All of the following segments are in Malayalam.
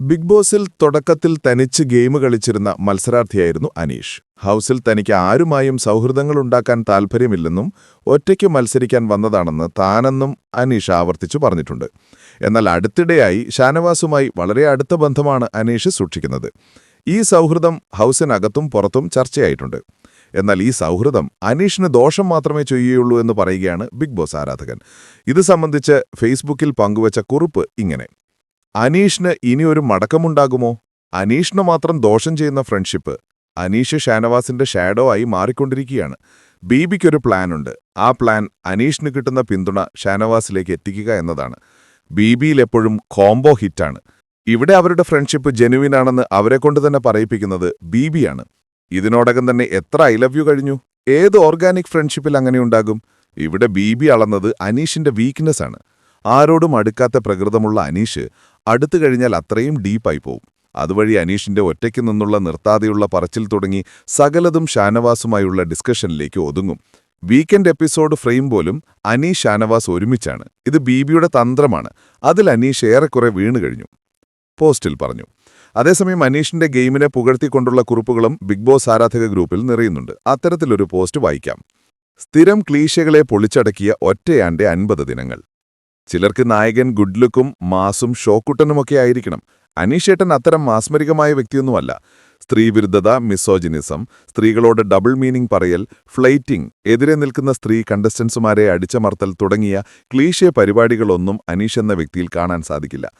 ബിഗ് ബോസിൽ തുടക്കത്തിൽ തനിച്ച് ഗെയിം കളിച്ചിരുന്ന മത്സരാർത്ഥിയായിരുന്നു അനീഷ്. ഹൗസിൽ തനിക്ക് ആരുമായും സൗഹൃദങ്ങളുണ്ടാക്കാൻ താൽപ്പര്യമില്ലെന്നും ഒറ്റയ്ക്ക് മത്സരിക്കാൻ വന്നതാണെന്ന് താനെന്നും അനീഷ് ആവർത്തിച്ചു പറഞ്ഞിട്ടുണ്ട്. എന്നാൽ അടുത്തിടെയായി ഷാനവാസുമായി വളരെ അടുത്ത ബന്ധമാണ് അനീഷ് സൂക്ഷിക്കുന്നത്. ഈ സൗഹൃദം ഹൗസിനകത്തും പുറത്തും ചർച്ചയായിട്ടുണ്ട്. എന്നാൽ ഈ സൗഹൃദം അനീഷിന് ദോഷം മാത്രമേ ചെയ്യുകയുള്ളൂ എന്ന് പറയുകയാണ് ബിഗ് ബോസ് ആരാധകൻ. ഇത് സംബന്ധിച്ച് ഫേസ്ബുക്കിൽ പങ്കുവച്ച കുറിപ്പ് ഇങ്ങനെ. അനീഷിന് ഇനി ഒരു മടക്കമുണ്ടാകുമോ? അനീഷിന് മാത്രം ദോഷം ചെയ്യുന്ന ഫ്രണ്ട്ഷിപ്പ്. അനീഷ് ഷാനവാസിന്റെ ഷാഡോ ആയി മാറിക്കൊണ്ടിരിക്കുകയാണ്. ബീബിക്കൊരു പ്ലാനുണ്ട്. ആ പ്ലാൻ അനീഷിന് കിട്ടുന്ന പിന്തുണ ഷാനവാസിലേക്ക് എത്തിക്കുക എന്നതാണ്. ബീബിയിൽ എപ്പോഴും കോംബോ ഹിറ്റാണ്. ഇവിടെ അവരുടെ ഫ്രണ്ട്ഷിപ്പ് ജെനുവിനാണെന്ന് അവരെക്കൊണ്ട് തന്നെ പറയിപ്പിക്കുന്നത് ബീബിയാണ്. ഇതിനോടകം തന്നെ എത്ര ഐ ലവ് യു കഴിഞ്ഞു? ഏത് ഓർഗാനിക് ഫ്രണ്ട്ഷിപ്പിൽ അങ്ങനെയുണ്ടാകും ഇവിടെ ബീബി അളന്നത് അനീഷിന്റെ വീക്ക്നെസ് ആണ്. ആരോടും അടുക്കാത്ത പ്രകൃതമുള്ള അനീഷ് അടുത്തു കഴിഞ്ഞാൽ അത്രയും ഡീപ്പായി പോവും. അതുവഴി അനീഷിന്റെ ഒറ്റയ്ക്ക് നിന്നുള്ള നിർത്താതെയുള്ള പറച്ചിൽ തുടങ്ങി സകലതും ഷാനവാസുമായുള്ള ഡിസ്കഷനിലേക്ക് ഒതുങ്ങും. വീക്കെൻഡ് എപ്പിസോഡ് ഫ്രെയിം പോലും അനീഷ് ഷാനവാസ് ഒരുമിച്ചാണ്. ഇത് ബീബിയുടെ തന്ത്രമാണ്. അതിൽ അനീഷ് ഏറെക്കുറെ വീണു കഴിഞ്ഞു. പോസ്റ്റിൽ പറഞ്ഞു. അതേസമയം അനീഷിന്റെ ഗെയിമിനെ പുകഴ്ത്തിക്കൊണ്ടുള്ള കുറിപ്പുകളും ബിഗ് ബോസ് ആരാധക ഗ്രൂപ്പിൽ നിറയുന്നുണ്ട്. അത്തരത്തിലൊരു പോസ്റ്റ് വായിക്കാം. സ്ഥിരം ക്ലീശകളെ പൊളിച്ചടക്കിയ ഒറ്റയാന്റെ അൻപത് ദിനങ്ങൾ. ചിലർക്ക് നായകൻ ഗുഡ് ലുക്കും മാസും ഷോക്കുട്ടനുമൊക്കെ ആയിരിക്കണം. അനീഷേട്ടൻ അത്തരം മാസ്മരികമായ വ്യക്തിയൊന്നുമല്ല. സ്ത്രീവിരുദ്ധത മിസോജിനിസം സ്ത്രീകളോട് ഡബിൾ മീനിംഗ് പറയൽ ഫ്ലൈറ്റിംഗ് എതിരെ നിൽക്കുന്ന സ്ത്രീ കണ്ടസ്റ്റൻസുമാരെ അടിച്ചമർത്തൽ തുടങ്ങിയ ക്ലീശേ പരിപാടികളൊന്നും അനീഷ് എന്ന വ്യക്തിയിൽ കാണാൻ സാധിക്കില്ല.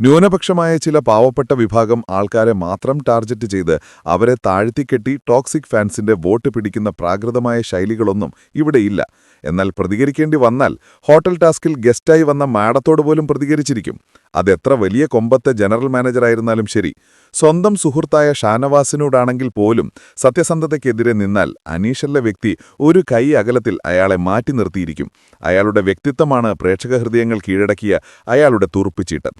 ന്യൂനപക്ഷമായ ചില പാവപ്പെട്ട വിഭാഗം ആൾക്കാരെ മാത്രം ടാർഗറ്റ് ചെയ്ത് അവരെ താഴ്ത്തിക്കെട്ടി ടോക്സിക് ഫാൻസിന്റെ വോട്ട് പിടിക്കുന്ന പ്രാകൃതമായ ശൈലികളൊന്നും ഇവിടെയില്ല. എന്നാൽ പ്രതികരിക്കേണ്ടി വന്നാൽ ഹോട്ടൽ ടാസ്കിൽ ഗസ്റ്റായി വന്ന മാഡത്തോട് പോലും പ്രതികരിച്ചിരിക്കും. അതെത്ര വലിയ കൊമ്പത്തെ ജനറൽ മാനേജറായിരുന്നാലും ശരി. സ്വന്തം സുഹൃത്തായ ഷാനവാസിനോടാണെങ്കിൽ പോലും സത്യസന്ധതയ്ക്കെതിരെ നിന്നാൽ അനീഷല്ല വ്യക്തി ഒരു കൈ അകലത്തിൽ അയാളെ മാറ്റി നിർത്തിയിരിക്കും. അയാളുടെ വ്യക്തിത്വമാണ് പ്രേക്ഷക ഹൃദയങ്ങൾ കീഴടക്കിയ അയാളുടെ തുറുപ്പുചീട്ടൻ